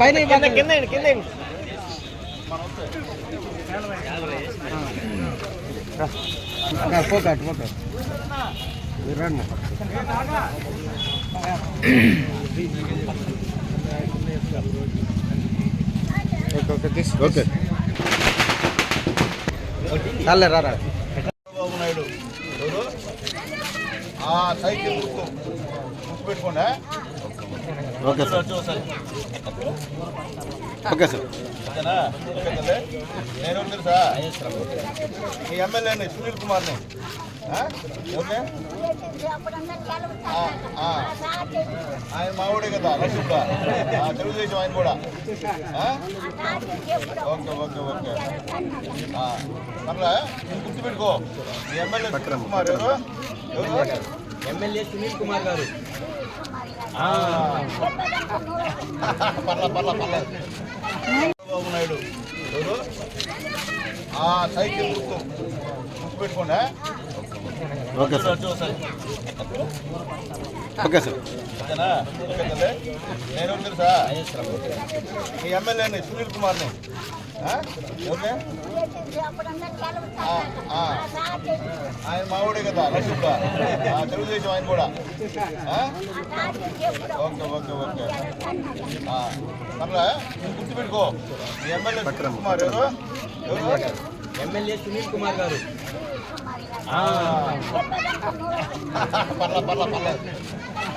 పైన కింద కింద పోక మీరు రండి ఓకే చాలే రారా చంద్రబాబు నాయుడు ఎవరు? ఆ సైకిల్ గుర్తు. గుర్తు పెట్టుకోండి okay sir. Okay sir. Okay నేను తెలుసా మీ ఎమ్మెల్యేని సునీల్ కుమార్ని. ఆ. ఆయన మావుడే కదా లక్ష్మీగా తెలుగుదేశం ఆయన కూడా. ఆ? Okay okay okay. ఆ, మరలా నువ్వు గుర్తుపెట్టుకో. మీ ఎమ్మెల్యే సునీల్ కుమార్ ఎవరు? ఎమ్మెల్యే సునీల్ కుమార్ గారు. చంద్రబాబు నాయుడు ఆ సైకిల్ గుర్తు. పెట్టుకోండి okay sir. Okay sir. Okay నేను తెలుసా మీ ఎమ్మెల్యేని సునీల్ కుమార్ని. ఆ. ఆయన మావుడే కదా లక్ష్మీగా తెలుగుదేశం ఆయన కూడా. ఆ? Okay okay okay. ఆ, మరలా నువ్వు గుర్తుపెట్టుకో. మీ ఎమ్మెల్యే సునీల్ కుమార్ ఎవరు? ఎవరు? ఎమ్మెల్యే సునీల్ కుమార్ గారు. పర్ల పర్ల పర్ల.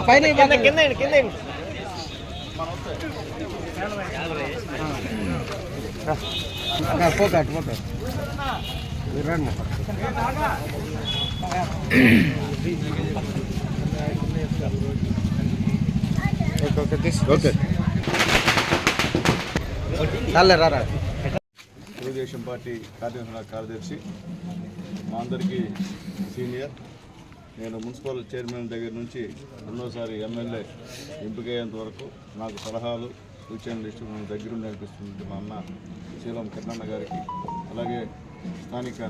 పైన కింద కింద పోక మీరు రండి ఓకే చాలే రారా. తెలుగుదేశం పార్టీ కార్యనిర్వాహక కార్యదర్శి మా అందరికీ సీనియర్ నేను మున్సిపల్ చైర్మన్ దగ్గర నుంచి రెండోసారి ఎమ్మెల్యే ఎంపికయ్యేంత వరకు నాకు సలహాలు సూచనలు ఇష్టం దగ్గర దగ్గరుండి మా అన్న శీలం కన్నన్న గారికి. అలాగే స్థానిక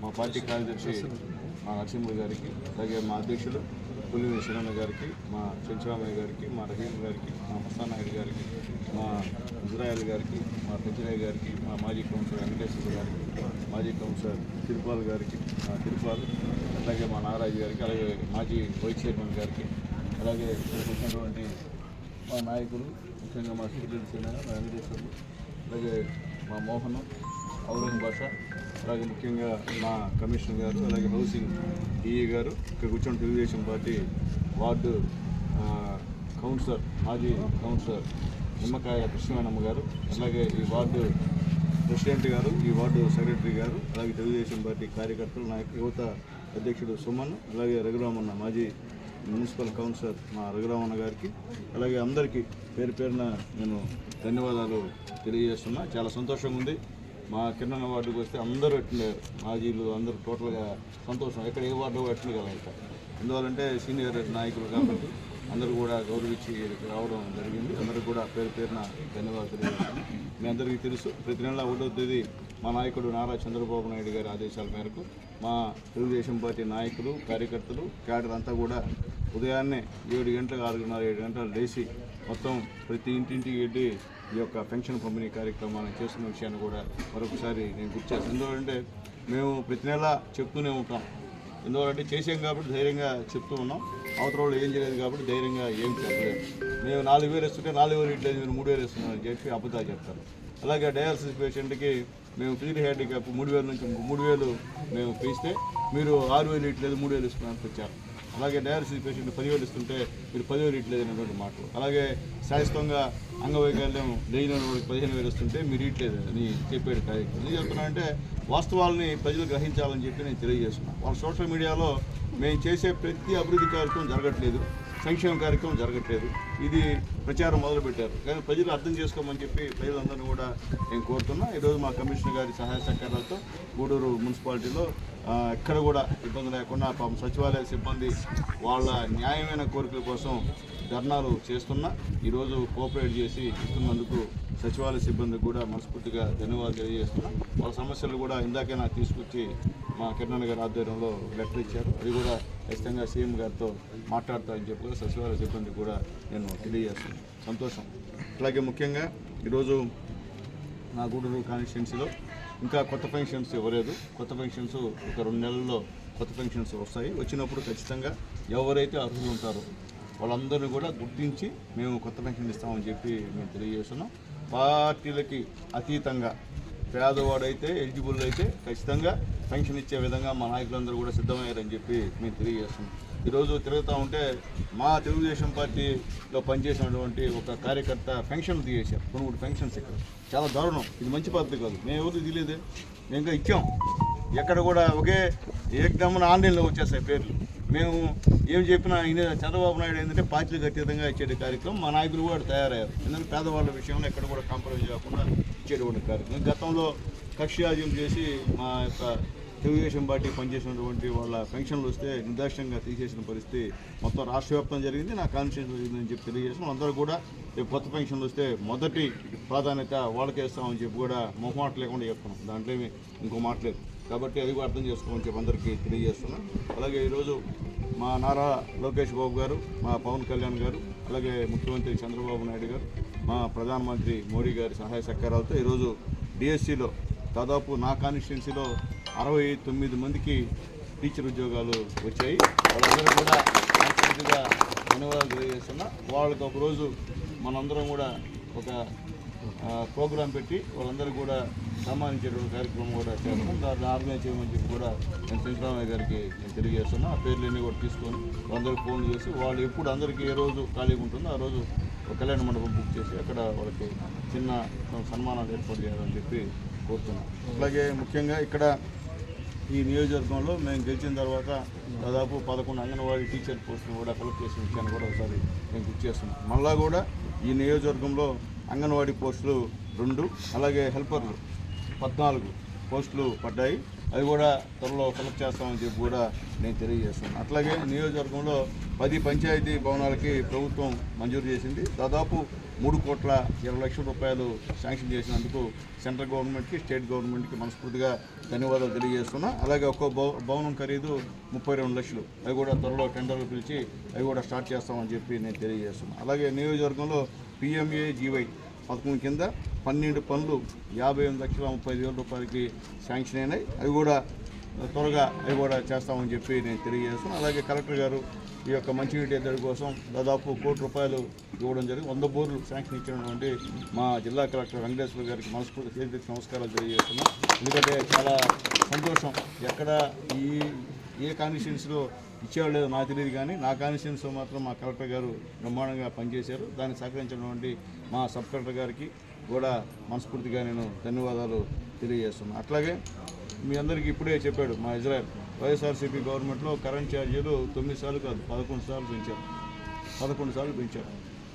మా పార్టీ కార్యదర్శి మా నరసింహుడు గారికి అలాగే మా అధ్యక్షులు పులిని శివన్న గారికి మా చెంచురామయ్య గారికి మా రహీం గారికి మా మస్తానాయుడు గారికి మా ఇజ్రాయల్ గారికి మా పెంచరాయ్ గారికి మా మాజీ కౌన్సిలర్ వెంకటేశ్వర గారికి మాజీ కౌన్సిలర్ తిరుపాల్ గారికి మా తిరుపాల్ అలాగే మా నాగరాజు గారికి అలాగే మాజీ వైస్ చైర్మన్ గారికి అలాగే వచ్చినటువంటి మా నాయకులు ముఖ్యంగా మా సెక్రటరీ సేన మా వెంకటేశ్వర్లు అలాగే మా మోహన్ ఔరంగ్ భాష అలాగే ముఖ్యంగా మా కమిషనర్ గారు అలాగే హౌసింగ్ ఈఈ గారు ఇక్కడ కూర్చొని తెలుగుదేశం పార్టీ వార్డు కౌన్సిలర్ మాజీ కౌన్సిలర్ నిమ్మకాయ కృష్ణవేణమ్మ గారు అలాగే ఈ వార్డు ప్రెసిడెంట్ గారు ఈ వార్డు సెక్రటరీ గారు అలాగే తెలుగుదేశం పార్టీ కార్యకర్తలు నా యువత అధ్యక్షుడు సుమన్ అలాగే రఘురామన్న మాజీ మున్సిపల్ కౌన్సిలర్ మా రఘురామన్న గారికి అలాగే అందరికీ పేరు పేరున నేను ధన్యవాదాలు తెలియజేస్తున్నా. చాలా సంతోషంగా ఉంది. మా కింద వార్డుకి వస్తే అందరూ ఎట్టినారు మాజీలు అందరూ టోటల్గా సంతోషం. ఎక్కడ ఏ వార్డు ఎట్టిన ఇంకా. ఎందువల్లంటే సీనియర్ నాయకులు కాబట్టి అందరూ కూడా గౌరవించి రావడం జరిగింది. అందరూ కూడా పేరు పేరున ధన్యవాదాలు మీ అందరికీ తెలుసు ప్రతి నెల ఒకటో తేదీ మా నాయకుడు నారా చంద్రబాబు నాయుడు గారి ఆదేశాల మేరకు మా తెలుగుదేశం పార్టీ నాయకులు కార్యకర్తలు క్యాడర్ అంతా కూడా ఉదయాన్నే ఏడు గంటలకు ఆరున్నర ఏడు గంటలు లేచి మొత్తం ప్రతి ఇంటింటికి వెళ్ళి ఈ యొక్క పెన్షన్ పంపిణీ కార్యక్రమాన్ని చేస్తున్న విషయాన్ని కూడా మరొకసారి నేను గుర్తు చేస్తాను. ఎందుకంటే మేము ప్రతి నెల చెప్తూనే ఉంటాం. ఎందుకంటే చేసాం కాబట్టి ధైర్యంగా చెప్తూ ఉన్నాం. అవతల వాళ్ళు ఏం చేయలేదు కాబట్టి ధైర్యంగా ఏం చెప్పలేదు. మేము నాలుగు వేలు వేస్తుంటే నాలుగు వేలు ఇట్లేదు మీరు మూడు వేలు ఇస్తున్నారని చెప్పి అబద్ధాలు చెప్తారు. అలాగే డయాలసిస్ పేషెంట్కి మేము ఫిజికల్ హ్యాండిక్యాప్ మూడు వేల నుంచి మూడు వేలు మేము పెంచితే మీరు ఆరు వేలు ఇట్లేదు మూడు వేలు ఇస్తున్నారని వచ్చారు అలాగే డయాలసిస్ పేషెంట్ పదివేలు ఇస్తుంటే మీరు పదివేలు ఇట్లేదు అనేటువంటి మాటలు. అలాగే శాశ్వతంగా అంగవైకల్యం లేని వాళ్ళకి పదిహేను వేలు ఇస్తుంటే మీరు ఇట్లేదు అని చెప్పేది కార్యక్రమం. ఏం చెప్తున్నా వాస్తవాలని ప్రజలు గ్రహించాలని చెప్పి నేను తెలియజేస్తున్నాను వాళ్ళ సోషల్ మీడియాలో మేము చేసే ప్రతి అభివృద్ధి కార్యక్రమం జరగట్లేదు. సంక్షేమ కార్యక్రమం జరగట్లేదు. ఇది ప్రచారం మొదలుపెట్టారు. కానీ ప్రజలు అర్థం చేసుకోమని చెప్పి ప్రజలందరినీ కూడా నేను కోరుతున్నా. ఈరోజు మా కమిషనర్ గారి సహాయ సహకారాలతో గూడూరు మున్సిపాలిటీలో ఎక్కడ కూడా ఇబ్బంది లేకుండా పాపం సచివాలయ సిబ్బంది వాళ్ళ న్యాయమైన కోరికల కోసం ధర్నాలు చేస్తున్నా. ఈరోజు కోఆపరేట్ చేసి ఇస్తున్నందుకు సచివాలయ సిబ్బంది కూడా మనస్ఫూర్తిగా ధన్యవాదాలు తెలియజేస్తున్నా. వాళ్ళ సమస్యలు కూడా ఇందాకైనా తీసుకొచ్చి మా కిరణ్ గారి ఆధ్వర్యంలో లెటర్ ఇచ్చారు అది కూడా ఖచ్చితంగా సీఎం గారితో మాట్లాడతారని చెప్పి కూడా సచివాలయ సిబ్బంది కూడా నేను తెలియజేస్తున్నాను. సంతోషం. అలాగే ముఖ్యంగా ఈరోజు నా గూడూరు కాన్స్టిట్యున్సీలో ఇంకా కొత్త పెన్షన్స్ ఇవ్వలేదు. కొత్త పెన్షన్స్ ఒక రెండు నెలల్లో కొత్త పెన్షన్స్ వస్తాయి. వచ్చినప్పుడు ఖచ్చితంగా ఎవరైతే అర్హులు ఉంటారో వాళ్ళందరినీ కూడా గుర్తించి మేము కొత్త పెన్షన్ ఇస్తామని చెప్పి మేము తెలియజేస్తున్నాం. పార్టీలకి అతీతంగా పేదవాడైతే ఎలిజిబుల్ అయితే ఖచ్చితంగా పెన్షన్ ఇచ్చే విధంగా మా నాయకులందరూ కూడా సిద్ధమయ్యారని చెప్పి మేము తెలియజేస్తున్నాం. ఈరోజు తిరుగుతూ ఉంటే మా తెలుగుదేశం పార్టీలో పనిచేసినటువంటి ఒక కార్యకర్త పెన్షన్లు తీసేశారు. కొన్ని మూడు పెన్షన్స్ ఇక్కడ. చాలా దారుణం. ఇది మంచి పద్ధతి కాదు. మేము ఎవరు తెలియదే. మేము ఇంకా ఇచ్చాం. ఎక్కడ కూడా ఒకే ఏకదమ్మన ఆన్లైన్లో వచ్చేస్తాయి పేర్లు. మేము ఏం చెప్పినా చంద్రబాబు నాయుడు ఏంటంటే పార్టీలకు అతీతంగా ఇచ్చే కార్యక్రమం. మా నాయకులు కూడా తయారయ్యారు. ఎందుకంటే పేదవాళ్ళ విషయంలో ఎక్కడ కూడా కాంప్రమైజ్ కాకుండా ఇచ్చేటువంటి కార్యక్రమం. గతంలో కక్ష్యాజ్యం చేసి మా యొక్క తెలుగుదేశం పార్టీ పనిచేసినటువంటి వాళ్ళ పెన్షన్లు వస్తే నిర్దాక్షంగా తీసేసిన పరిస్థితి మొత్తం రాష్ట్ర వ్యాప్తం జరిగింది. నా కాన్స్టిట్యూషన్ జరిగిందని చెప్పి తెలియజేసిన అందరూ కూడా రేపు కొత్త పెన్షన్లు వస్తే మొదటి ప్రాధాన్యత వాళ్ళకే ఇస్తామని చెప్పి కూడా మొహమాట లేకుండా చెప్తున్నాం. దాంట్లో ఏమి ఇంకో మాట్లేదు కాబట్టి అది కూడా అర్థం చేసుకోమని చెప్పి అందరికీ తెలియజేస్తున్నాం. అలాగే ఈరోజు మా నారా లోకేష్ బాబు గారు మా పవన్ కళ్యాణ్ గారు అలాగే ముఖ్యమంత్రి చంద్రబాబు నాయుడు గారు మా ప్రధానమంత్రి మోడీ గారి సహాయ సహకారాలతో ఈరోజు డిఎస్సిలో దాదాపు నా కాన్స్టిట్యున్సీలో అరవై తొమ్మిది మందికి టీచర్ ఉద్యోగాలు వచ్చాయి. వాళ్ళందరూ కూడా మనస్ఫూర్తిగా ధన్యవాదాలు తెలియజేస్తున్నా వాళ్ళకి ఒకరోజు మనందరం కూడా ఒక ప్రోగ్రాం పెట్టి వాళ్ళందరూ కూడా సన్మానించేటువంటి కార్యక్రమం కూడా చేస్తాం దాన్ని ఆర్గనైజ్ చేయమని చెప్పి కూడా నేను శంకరామయ్య గారికి నేను తెలియజేస్తున్నా. ఆ పేర్లన్నీ కూడా తీసుకొని వాళ్ళందరికీ ఫోన్ చేసి వాళ్ళు ఎప్పుడు అందరికీ ఏ రోజు ఖాళీగా ఉంటుందో ఆ రోజు ఒక కళ్యాణ మండపం బుక్ చేసి అక్కడ వాళ్ళకి చిన్న సన్మానాలు ఏర్పాటు చేయాలని చెప్పి కోరుతున్నాను అలాగే ముఖ్యంగా ఇక్కడ ఈ నియోజకవర్గంలో మేము గెలిచిన తర్వాత దాదాపు పదకొండు అంగన్వాడీ టీచర్ పోస్టులు కూడా కలెక్ట్ చేసిన విషయాన్ని కూడా ఒకసారి మేము గుర్తు చేస్తున్నాం. మళ్ళా కూడా ఈ నియోజకవర్గంలో అంగన్వాడీ పోస్టులు రెండు అలాగే హెల్పర్లు పద్నాలుగు పోస్టులు పడ్డాయి. అవి కూడా త్వరలో కలెక్ట్ చేస్తామని చెప్పి కూడా నేను తెలియజేస్తున్నాను. అట్లాగే నియోజకవర్గంలో పది పంచాయతీ భవనాలకి ప్రభుత్వం మంజూరు చేసింది. దాదాపు మూడు కోట్ల ఇరవై లక్షల రూపాయలు శాంక్షన్ చేసినందుకు సెంట్రల్ గవర్నమెంట్కి స్టేట్ గవర్నమెంట్కి మనస్ఫూర్తిగా ధన్యవాదాలు తెలియజేస్తున్నా. అలాగే ఒక్కో భవ- భవనం ఖరీదు ముప్పై రెండు లక్షలు. అవి కూడా త్వరలో టెండర్లు పిలిచి అవి కూడా స్టార్ట్ చేస్తామని చెప్పి నేను తెలియజేస్తున్నాను అలాగే నియోజకవర్గంలో పిఎంఏ జీవై పథకం కింద పన్నెండు పనులు యాభై ఎనిమిది లక్షల ముప్పై వేల రూపాయలకి శాంక్షన్ అయినాయి. అవి కూడా త్వరగా అవి కూడా చేస్తామని చెప్పి నేను తెలియజేస్తున్నాను అలాగే కలెక్టర్ గారు ఈ యొక్క మంచినీటి ఎద్దడి కోసం దాదాపు కోటి రూపాయలు ఇవ్వడం జరిగింది. వంద బోర్లు శాంక్షన్ ఇచ్చినటువంటి మా జిల్లా కలెక్టర్ వెంకటేశ్వర గారికి మనస్ఫూర్తి చేతి నమస్కారాలు తెలియజేస్తున్నాం. ఎందుకంటే చాలా సంతోషం. ఎక్కడ ఈ ఏ కాన్స్టిట్యున్సీలో ఇచ్చేవాళ్ళు లేదో నాకు తెలియదు కానీ నా కాన్స్టిట్యున్సీలో మాత్రం మా కలెక్టర్ గారు బ్రహ్మాండంగా పనిచేశారు. దాన్ని సహకరించినటువంటి మా సబ్ కలెక్టర్ గారికి కూడా మనస్ఫూర్తిగా నేను ధన్యవాదాలు తెలియజేస్తున్నాను. అట్లాగే మీ అందరికీ ఇప్పుడే చెప్పాడు మా ఇజ్రాయెల్. వైఎస్ఆర్సీపీ గవర్నమెంట్లో కరెంట్ ఛార్జీలు తొమ్మిది సార్లు కాదు పదకొండు సార్లు పెంచారు. పదకొండు సార్లు పెంచారు.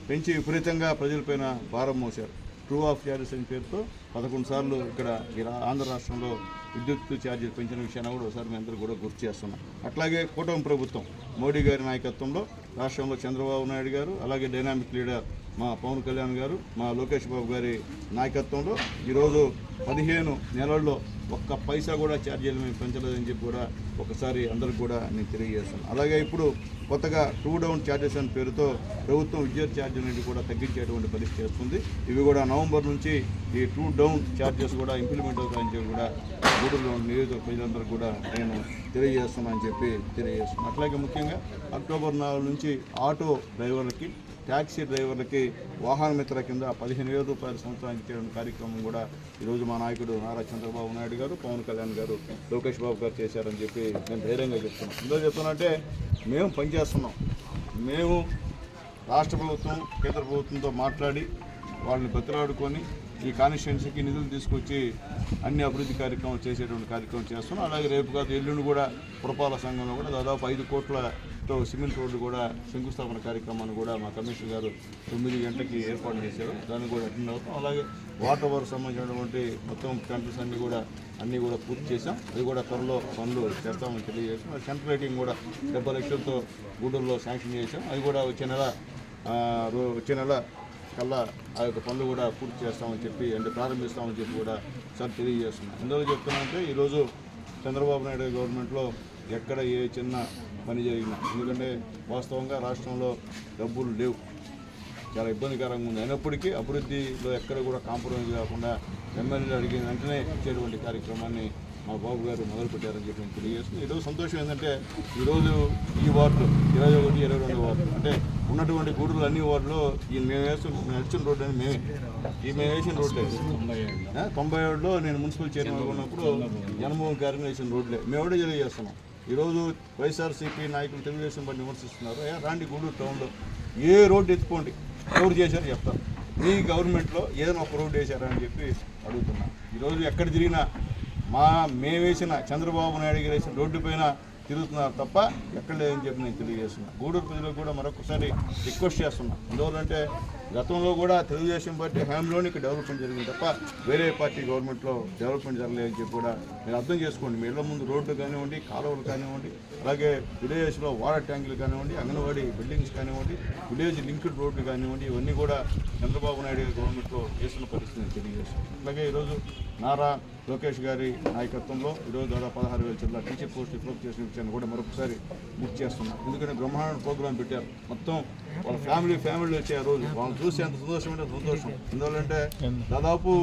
పెంచి విపరీతంగా ప్రజలపైన భారం మోశారు. ట్రూ ఆఫ్ ఛార్జెస్ అనే పేరుతో పదకొండు సార్లు ఇక్కడ ఆంధ్ర రాష్ట్రంలో విద్యుత్ ఛార్జీలు పెంచిన విషయాన్ని కూడా ఒకసారి మీ అందరూ కూడా గుర్తు చేస్తున్నాం. అట్లాగే కూటమి ప్రభుత్వం మోడీ గారి నాయకత్వంలో రాష్ట్రంలో చంద్రబాబు నాయుడు గారు అలాగే డైనామిక్ లీడర్ మా పవన్ కళ్యాణ్ గారు మా లోకేష్ బాబు గారి నాయకత్వంలో ఈరోజు పదిహేను నెలల్లో ఒక్క పైసా కూడా ఛార్జీలు మేము పెంచలేదని చెప్పి కూడా ఒకసారి అందరికి కూడా నేను తెలియజేస్తాను. అలాగే ఇప్పుడు కొత్తగా టూ డౌన్ ఛార్జెస్ అనే పేరుతో ప్రభుత్వం విద్యుత్ ఛార్జీల నుండి కూడా తగ్గించేటువంటి పరిస్థితి చేస్తుంది. ఇవి కూడా నవంబర్ నుంచి ఈ టూ డౌన్ ఛార్జెస్ కూడా ఇంప్లిమెంట్ అవుతాయని చెప్పి కూడా గూడూరులో నియోజక ప్రజలందరూ కూడా నేను తెలియజేస్తున్నానని చెప్పి తెలియజేస్తున్నాను. అట్లాగే ముఖ్యంగా అక్టోబర్ నాలుగు నుంచి ఆటో డ్రైవర్లకి ట్యాక్సీ డ్రైవర్లకి వాహన మిత్ర కింద పదిహేను వేల రూపాయల సంవత్సరానికి చేయడం కార్యక్రమం కూడా ఈరోజు మా నాయకుడు నారా చంద్రబాబు నాయుడు గారు పవన్ కళ్యాణ్ గారు లోకేష్ బాబు గారు చేశారని చెప్పి నేను ధైర్యంగా చెప్తున్నాను ఎందుకు చెప్తున్నంటే మేము పనిచేస్తున్నాం. మేము రాష్ట్ర ప్రభుత్వం కేంద్ర ప్రభుత్వంతో మాట్లాడి వాళ్ళని బతిలాడుకొని ఈ కాన్స్టిట్యున్సీకి నిధులు తీసుకొచ్చి అన్ని అభివృద్ధి కార్యక్రమాలు చేసేటువంటి కార్యక్రమం చేస్తున్నాం. అలాగే రేపు కాదు ఎల్లుండి కూడా పురపాలక సంఘంలో కూడా దాదాపు ఐదు కోట్ల తో సిమెంట్ రోడ్డు కూడా శంకుస్థాపన కార్యక్రమాన్ని కూడా మా కమిషనర్ గారు తొమ్మిది గంటలకి ఏర్పాటు చేశారు. దాన్ని కూడా అటెండ్ అవుతాం. అలాగే వాటర్ వరకు సంబంధించినటువంటి మొత్తం కంట్రీస్ అన్ని కూడా అన్నీ కూడా పూర్తి చేశాం. అది కూడా త్వరలో పనులు చేస్తామని తెలియజేసాం సెంట్రల్ రేటింగ్ కూడా డెబ్బై లక్షలతో గూడూరులో శాంక్షన్ చేశాం. అది కూడా వచ్చే నెల రో- వచ్చే నెల కల్లా ఆ యొక్క పనులు కూడా పూర్తి చేస్తామని చెప్పి అంటే ప్రారంభిస్తామని చెప్పి కూడా సార్ తెలియజేస్తున్నాం ఎందుకు చెప్తున్నా అంటే ఈరోజు చంద్రబాబు నాయుడు గవర్నమెంట్లో ఎక్కడ ఏ చిన్న పని జరిగినా. ఎందుకంటే వాస్తవంగా రాష్ట్రంలో డబ్బులు లేవు. చాలా ఇబ్బందికరంగా ఉంది. అయినప్పటికీ అభివృద్ధిలో ఎక్కడ కూడా కాంప్రమైజ్ కాకుండా ఎమ్మెల్యేలు అడిగిన వెంటనే ఇచ్చేటువంటి కార్యక్రమాన్ని మా బాబు గారు మొదలుపెట్టారని చెప్పి నేను తెలియజేస్తుంది ఈరోజు సంతోషం ఏంటంటే ఈరోజు ఈ వార్డులు ఇరవై ఒకటి ఇరవై రెండు వార్డు. అంటే ఉన్నటువంటి గూడులు అన్ని వార్డులో ఈ మేము వేసిన నడిచిన రోడ్డు అని మేమే. ఈ మేము వేసిన రోడ్లే తొంభై ఏడులో నేను మున్సిపల్ చైర్మన్ ఉన్నప్పుడు జనమోహన్ గారిని వేసిన రోడ్లే మేము కూడా తెలియజేస్తున్నాం ఈరోజు వైఎస్ఆర్సీపీ నాయకులు తెలుగుదేశం పార్టీ విమర్శిస్తున్నారు. అయ్యా రాండి గూడూరు టౌన్లో. ఏ రోడ్డు ఎత్తుకోండి. ఎవరు చేశారు చెప్తారు మీ గవర్నమెంట్లో ఏదైనా ఒక రోడ్డు వేశారా? అని చెప్పి అడుగుతున్నా. ఈరోజు ఎక్కడ తిరిగినా మా మేమేసిన చంద్రబాబు నాయుడు గారు వేసిన రోడ్డు పైన తిరుగుతున్నారు తప్ప ఎక్కడ లేదని చెప్పి నేను తెలియజేస్తున్నా. గూడూరు ప్రజలకు కూడా మరొకసారి రిక్వెస్ట్ చేస్తున్నా. ఎందువల్లంటే గతంలో కూడా తెలుగుదేశం పార్టీ హయాంలోనే ఇక్కడ డెవలప్మెంట్ జరిగింది తప్ప వేరే పార్టీ గవర్నమెంట్లో డెవలప్మెంట్ జరగలేదని చెప్పి కూడా మీరు అర్థం చేసుకోండి. మీ ఇళ్ళ ముందు రోడ్లు కానివ్వండి కాలువలు కానివ్వండి అలాగే విలేజ్లో వాటర్ ట్యాంకులు కానివ్వండి అంగన్వాడీ బిల్డింగ్స్ కానివ్వండి విలేజ్ లింక్డ్ రోడ్లు కానివ్వండి ఇవన్నీ కూడా చంద్రబాబు నాయుడు గవర్నమెంట్లో చేస్తున్న పరిస్థితిని తెలియజేస్తాం అలాగే ఈరోజు నారా లోకేష్ గారి నాయకత్వంలో ఈరోజు దాదాపు పదహారు వేల జిల్లా టీచర్ పోస్ట్ ఫిలప్ చేసిన విషయాన్ని కూడా మరొకసారి గుర్తు చేస్తున్నాం. ఎందుకంటే బ్రహ్మాండ ప్రోగ్రాం పెట్టారు. మొత్తం వాళ్ళ ఫ్యామిలీ ఫ్యామిలీ వచ్చే ఆ రోజు. వాళ్ళని చూసి ఎంత సంతోషం అంటే సంతోషం. ఎందువల్లంటే దాదాపు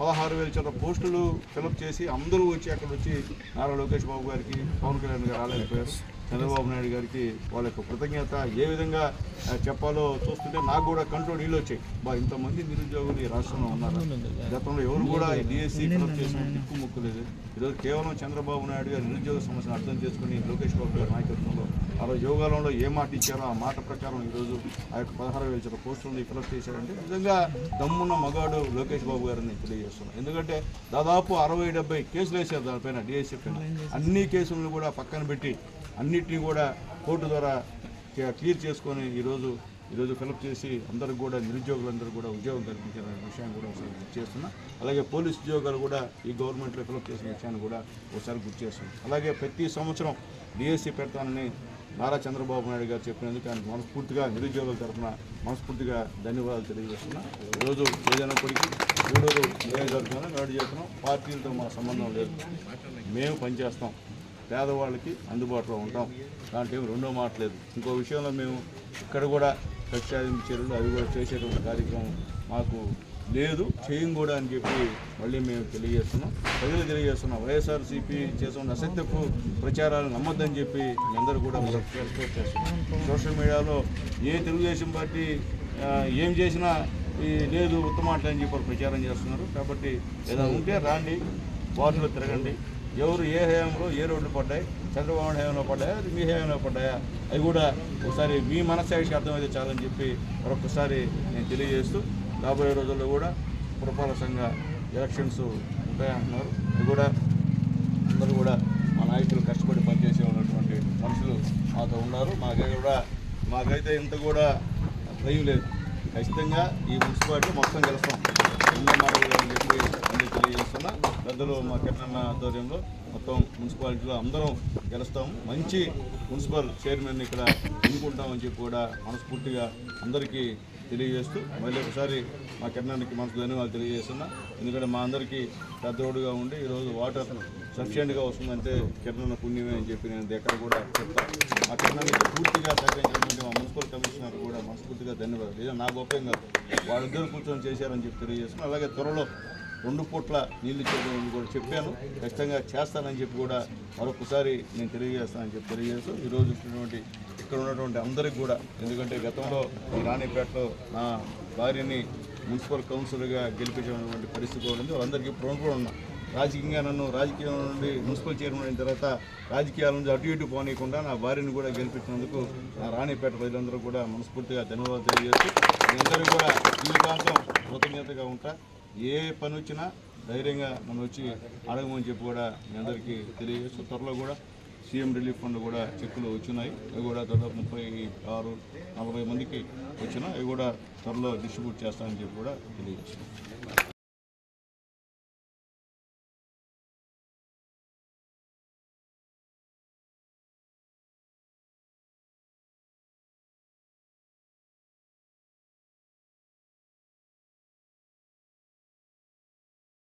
పదహారు వేల చిల్లర పోస్టులు ఫిలప్ చేసి అందరూ వచ్చి అక్కడ వచ్చి నారా లోకేష్ బాబు గారికి పవన్ కళ్యాణ్ గారు రాలేకపోయారు చంద్రబాబు నాయుడు గారికి వాళ్ళ యొక్క కృతజ్ఞత ఏ విధంగా చెప్పాలో చూస్తుంటే నాకు కూడా కంట్రోల్ నీళ్ళు వచ్చాయి. బా ఇంతమంది నిరుద్యోగులు ఈ రాష్ట్రంలో ఉన్నారు. గతంలో ఎవరు కూడా ఈ డిఎస్సీ ఫిలప్ చేసిన దిక్కు ముక్కులేదు. ఈరోజు కేవలం చంద్రబాబు నాయుడు గారు నిరుద్యోగ సమస్యను అర్థం చేసుకుని లోకేష్ బాబు గారి నాయకత్వంలో ఆ రోజు యోగాలంలో ఏ మాట ఇచ్చారో ఆ మాట ప్రకారం ఈరోజు ఆ యొక్క పదహారు వేల చిన్న పోస్టులను ఫిలప్ చేశారంటే నిజంగా దమ్మున్న మగాడు లోకేష్ బాబు గారిని తెలియజేస్తున్నాను ఎందుకంటే దాదాపు అరవై డెబ్బై కేసులు వేశారు దానిపైన డిఎస్సీ అన్ని కేసులను కూడా పక్కన పెట్టి అన్నిటినీ కూడా కోర్టు ద్వారా క్లియర్ చేసుకొని ఈరోజు ఈరోజు ఫిలప్ చేసి అందరికి కూడా నిరుద్యోగులందరూ కూడా ఉద్యోగం కల్పించిన విషయాన్ని కూడా ఒకసారి గుర్తు చేస్తున్నా. అలాగే పోలీస్ ఉద్యోగాలు కూడా ఈ గవర్నమెంట్లో ఫిలప్ చేసిన విషయాన్ని కూడా ఒకసారి గుర్తు చేస్తున్నాం. అలాగే ప్రతి సంవత్సరం డిఎస్సి పెడతానని నారా చంద్రబాబు నాయుడు గారు చెప్పినందుకు ఆయన మనస్ఫూర్తిగా నిరుద్యోగుల తరఫున మనస్ఫూర్తిగా ధన్యవాదాలు తెలియజేస్తున్నా. ఈరోజు ఏదైనప్పటికీ గూడూరు నియోజకవర్గంలో నాడు చేస్తున్నాం పార్టీలతో మా సంబంధం లేదు. మేము పనిచేస్తాం. పేదవాళ్ళకి అందుబాటులో ఉంటాం. దాంట్లో ఏమి రెండో మాట లేదు. ఇంకో విషయంలో మేము ఇక్కడ కూడా ప్రత్యామ్నాయ చర్యలు అవి కూడా చేసేటువంటి కార్యక్రమం మాకు లేదు. చేయం కూడా అని చెప్పి మళ్ళీ మేము తెలియజేస్తున్నాం. ప్రజలు తెలియజేస్తున్నాం. వైఎస్ఆర్సీపీ చేస్తున్న అసత్యపు ప్రచారాలు నమ్మొద్దని చెప్పి అందరూ కూడా మరొకసారి చేస్తున్నాం. సోషల్ మీడియాలో ఏ తెలుగుదేశం పార్టీ ఏం చేసినా ఈ లేదు ఉత్తమాటలు అని చెప్పి ప్రచారం చేస్తున్నారు. కాబట్టి ఏదైనా ఉంటే రాండి వార్డులో తిరగండి. ఎవరు ఏ హయాంలో ఏ రోడ్లు పడ్డాయి చంద్రబాబు హయాంలో పడ్డాయా అది మీ హయాంలో పడ్డాయా? అవి కూడా ఒకసారి మీ మనస్సాక్షికి అర్థమైతే చాలని చెప్పి మరొకసారి నేను తెలియజేస్తూ రాబోయే రోజుల్లో కూడా పురపాలక సంఘ ఎలక్షన్స్ ఉంటాయంటున్నారు. అది కూడా అందరూ కూడా మా నాయకులు కష్టపడి పనిచేసే ఉన్నటువంటి మనుషులు మాతో ఉన్నారు. మాకైతే కూడా మాకైతే ఇంత కూడా భయం లేదు. ఖచ్చితంగా ఈ మున్సిపాలిటీ మొత్తం గెలుస్తాం. అని చెప్పి తెలియజేస్తున్నా పెద్దలు మా ఆధ్వర్యంలో మొత్తం మున్సిపాలిటీలో అందరం గెలుస్తాం. మంచి మున్సిపల్ చైర్మన్ ఇక్కడ ఎన్నుకుంటామని చెప్పి కూడా మనస్ఫూర్తిగా అందరికీ తెలియజేస్తూ మళ్ళీ ఒకసారి మా కిరణానికి మనసు ధన్యవాదాలు తెలియజేస్తున్నా. ఎందుకంటే మా అందరికీ పెద్దోడుగా ఉండి ఈరోజు వాటర్ సఫిషియెంట్గా వస్తుందంటే కిరణ్ పుణ్యమే అని చెప్పి నేను ఎక్కడ కూడా చెప్తాను మా కిరణానికి పూర్తిగా సహకరించినటువంటి మా మున్సిపల్ కమిషనర్ కూడా మనస్ఫూర్తిగా ధన్యవాదాలు. ఇదే నా గొప్పంగా వాళ్ళిద్దరు కూర్చొని చేశారని చెప్పి తెలియజేస్తున్నాను అలాగే త్వరలో రెండు పూట్ల నీళ్ళు ఇచ్చేది కూడా చెప్పాను. ఖచ్చితంగా చేస్తానని చెప్పి కూడా మరొకసారి నేను తెలియజేస్తానని చెప్పి తెలియజేస్తూ ఈరోజు ఇచ్చినటువంటి ఇక్కడ ఉన్నటువంటి అందరికి కూడా ఎందుకంటే గతంలో ఈ రాణిపేటలో నా భార్యని మున్సిపల్ కౌన్సిలర్గా గెలిపించినటువంటి పరిస్థితి కూడా ఉంది. వాళ్ళందరికీ ఇప్పుడు కూడా ఉన్నా. రాజకీయంగా నన్ను రాజకీయం నుండి మున్సిపల్ చైర్మన్ అయిన తర్వాత రాజకీయాల నుంచి అటు ఇటు పోనీయకుండా నా భార్యను కూడా గెలిపించినందుకు నా రాణిపేట ప్రజలందరూ కూడా మనస్ఫూర్తిగా ధన్యవాదాలు తెలియజేస్తూ మీ అందరూ కూడా జీవితాంతం కృతజ్ఞతగా ఉంటా. ఏ పని వచ్చినా ధైర్యంగా మనం వచ్చి అడగమని చెప్పి కూడా మీ అందరికీ తెలియజేస్తూ త్వరలో కూడా సీఎం రిలీఫ్ ఫండ్ కూడా చెక్కులు వచ్చినాయి. అవి కూడా దాదాపు ముప్పై ఆరు నలభై మందికి వచ్చినా అవి కూడా త్వరలో డిస్ట్రిబ్యూట్ చేస్తామని చెప్పి కూడా తెలియజేస్తున్నాం.